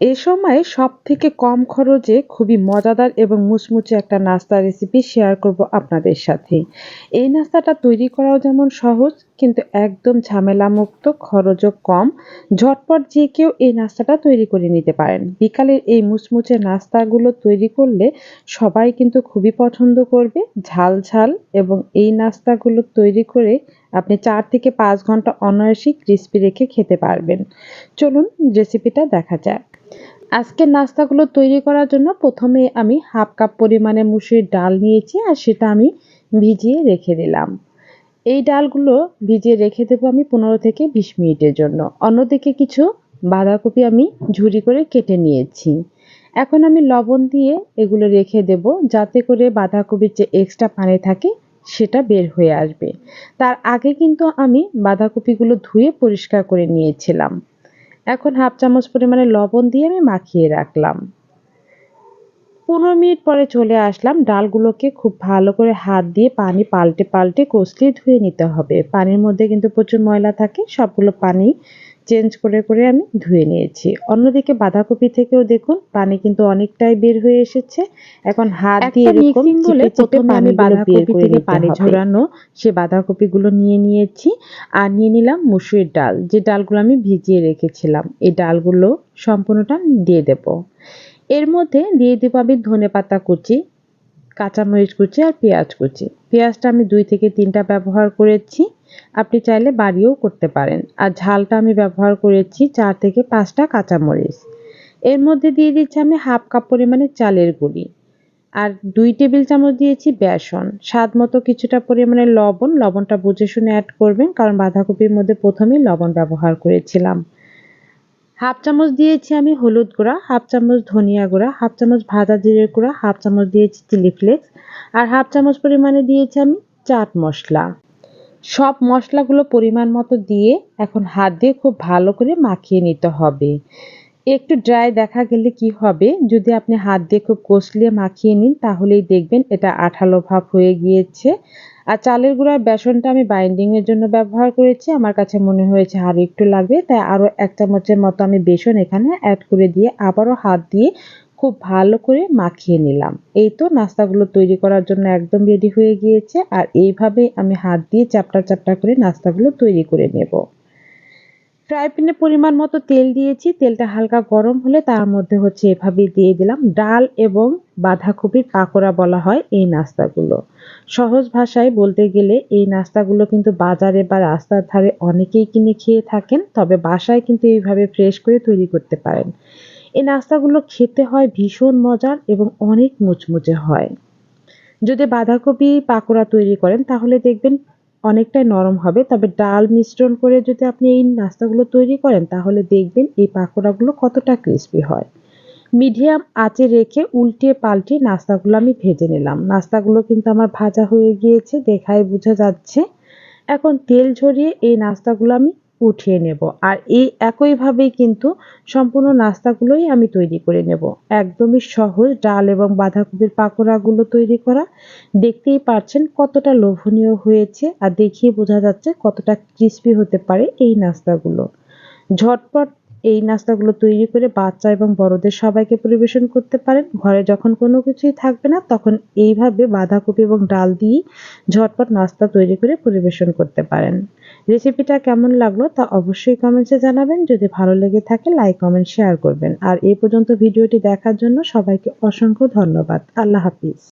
এ সময় সব থেকে কম খরচে খুবই মজাদার এবং মুচমুচে একটা নাস্তা রেসিপি শেয়ার করব আপনাদের সাথে। এই নাস্তাটা তৈরি করাও যেমন সহজ, কিন্তু একদম ঝামেলামুক্ত, খরচও কম। ঝটপট যে কেউ এই নাস্তাটা তৈরি করে নিতে পারেন। বিকালের এই মুচমুচে নাস্তাগুলো তৈরি করলে সবাই কিন্তু খুবই পছন্দ করবে। ঝাল ঝাল এবং এই নাস্তাগুলো তৈরি করে আপনি চার থেকে পাঁচ ঘণ্টা অনায়াসেই ক্রিস্পি রেখে খেতে পারবেন। চলুন রেসিপিটা দেখা যাক। আজকের নাস্তাগুলো তৈরি করার জন্য প্রথমে আমি হাফ কাপ পরিমাণে মুসুরির ডাল নিয়েছি আর সেটা আমি ভিজিয়ে রেখে দিলাম। এই ডালগুলো ভিজিয়ে রেখে দেবো আমি পনেরো থেকে বিশ মিনিটের জন্য। অন্যদিকে কিছু বাঁধাকপি আমি ঝুরি করে কেটে নিয়েছি। এখন আমি লবণ দিয়ে এগুলো রেখে দেব যাতে করে বাঁধাকপির যে এক্সট্রা পানি থাকে সেটা বের হয়ে আসবে। তার আগে কিন্তু আমি বাঁধাকপিগুলো ধুয়ে পরিষ্কার করে নিয়েছিলাম। এখন হাফ চামচ পরিমাণে লবণ দিয়ে আমি মাখিয়ে রাখলাম। পনেরো মিনিট পরে চলে আসলাম। ডালগুলোকে খুব ভালো করে হাত দিয়ে পানি পাল্টে পাল্টে কষলিয়ে ধুয়ে নিতে হবে। পানির মধ্যে কিন্তু প্রচুর ময়লা থাকে, সবগুলো পানি চেঞ্জ করে করে আমি ধুয়ে নিয়েছি। অন্যদিকে বাঁধাকপি থেকেও দেখুন পানি কিন্তু অনেকটাই বের হয়ে এসেছে। এখন হাত দিয়ে এরকম চিপে চিপে পানি বাঁধাকপি থেকে পানি ঝরানো সে বাঁধাকপিগুলো নিয়ে নিয়েছি আর নিয়ে নিলাম মুসুরির ডাল। যে ডালগুলো আমি ভিজিয়ে রেখেছিলাম এই ডালগুলো সম্পূর্ণটা দিয়ে দেব। এর মধ্যে দিয়ে দেবো আমি ধনে পাতা কুচি। কাঁচামরিচ কুচি আর পেঁয়াজ কুচি। পেঁয়াজটা আমি দুই থেকে তিনটা ব্যবহার করেছি। আপনি চাইলে বাড়িও করতে পারেন। আর ঝালটা আমি ব্যবহার করেছি চার থেকে পাঁচটা কাঁচামরিচ। এর মধ্যে দিয়ে দিচ্ছি আমি হাফ কাপ পরিমাণে চালের গুঁড়ি। আর দুই টেবিল চামচ দিয়েছি বেসন। স্বাদ মতো কিছুটা পরিমাণে লবণ। লবণটা বুঝে শুনে অ্যাড করবেন, কারণ বাঁধাকপির মধ্যে প্রথমেই লবণ ব্যবহার করেছিলাম। হাফ চামচ দিয়েছি আমি হলুদ গুঁড়া, হাফ চামচ ধনিয়া গুঁড়া, হাফ চামচ ভাজা জিরের গুঁড়া, হাফ চামচ দিয়েছি চিলি ফ্লেক্স, আর হাফ চামচ পরিমাণে দিয়েছি আমি চাট মশলা। সব মশলাগুলো পরিমাণ মতো দিয়ে এখন হাত দিয়ে খুব ভালো করে মাখিয়ে নিতে হবে। একটু ড্রাই দেখা গেলে কি হবে, যদি আপনি হাত দিয়ে খুব কষলিয়ে মাখিয়ে নিন, তাহলেই দেখবেন এটা আঠালো ভাব হয়ে গিয়েছে। আর চালের গুঁড়ার বেসনটা আমি বাইন্ডিংয়ের জন্য ব্যবহার করেছি। আমার কাছে মনে হয়েছে আরও একটু লাগবে, তাই আরও এক চামচের মতো আমি বেসন এখানে অ্যাড করে দিয়ে আবারও হাত দিয়ে খুব ভালো করে মাখিয়ে নিলাম। এই তো নাস্তাগুলো তৈরি করার জন্য একদম রেডি হয়ে গিয়েছে, আর এইভাবে আমি হাত দিয়ে চাপটা চাপটা করে নাস্তাগুলো তৈরি করে নেব। ফ্রাই প্যানে পরিমাণ মতো তেল দিয়েছি। তেলটা হালকা গরম হলে তার মধ্যে হচ্ছে এভাবে দিয়ে দিলাম। ডাল এবং বাঁধাকপির পাকোড়া বলা হয় এই নাস্তাগুলো। সহজ ভাষায় বলতে গেলে এই নাস্তাগুলো কিন্তু বাজারে বা রাস্তার ধারে অনেকেই কিনে খেয়ে থাকেন, তবে বাসায় কিন্তু এইভাবে ফ্রেশ করে তৈরি করতে পারেন। এই নাস্তাগুলো খেতে হয় ভীষণ মজার এবং অনেক মুচমুচে হয়। যদি বাঁধাকপি পাকোড়া তৈরি করেন, তাহলে দেখবেন অনেকটাই নরম হবে, তবে ডাল মিশ্রণ করে যদি আপনি এই নাস্তাগুলো তৈরি করেন, তাহলে দেখবেন এই পাকোড়াগুলো কতটা ক্রিস্পি হয়। মিডিয়াম আঁচে রেখে উল্টে পাল্টে নাস্তাগুলো আমি ভেজে নিলাম। নাস্তাগুলো কিন্তু আমার ভাজা হয়ে গিয়েছে, দেখায় বোঝা যাচ্ছে। এখন তেল ঝরিয়ে এই নাস্তাগুলো আমি উঠিয়ে নেব। আর এই একইভাবেই কিন্তু সম্পূর্ণ নাস্তাগুলোই আমি তৈরি করে নেব। একদমই সহজ ডাল এবং বাঁধাকপির পাকোড়াগুলো তৈরি করা। দেখতেই পাচ্ছেন কতটা লোভনীয় হয়েছে আর দেখিয়ে বোঝা যাচ্ছে কতটা ক্রিস্পি হতে পারে এই নাস্তাগুলো। ঝটপট এই নাস্তাগুলো তৈরি করে বাচ্চা এবং বড়দের সবাইকে পরিবেশন করতে পারেন। ঘরে যখন কোনো কিছুই থাকবে না, তখন এইভাবে বাঁধাকপি এবং ডাল দিয়ে ঝটপট নাস্তা তৈরি করে পরিবেশন করতে পারেন। রেসিপিটা কেমন লাগল তা অবশ্যই কমেন্টসে জানাবেন। যদি ভালো লেগে থাকে, লাইক, কমেন্ট, শেয়ার করবেন। আর এই পর্যন্ত ভিডিওটি দেখার জন্য সবাইকে অসংখ্য ধন্যবাদ। আল্লাহ হাফিজ।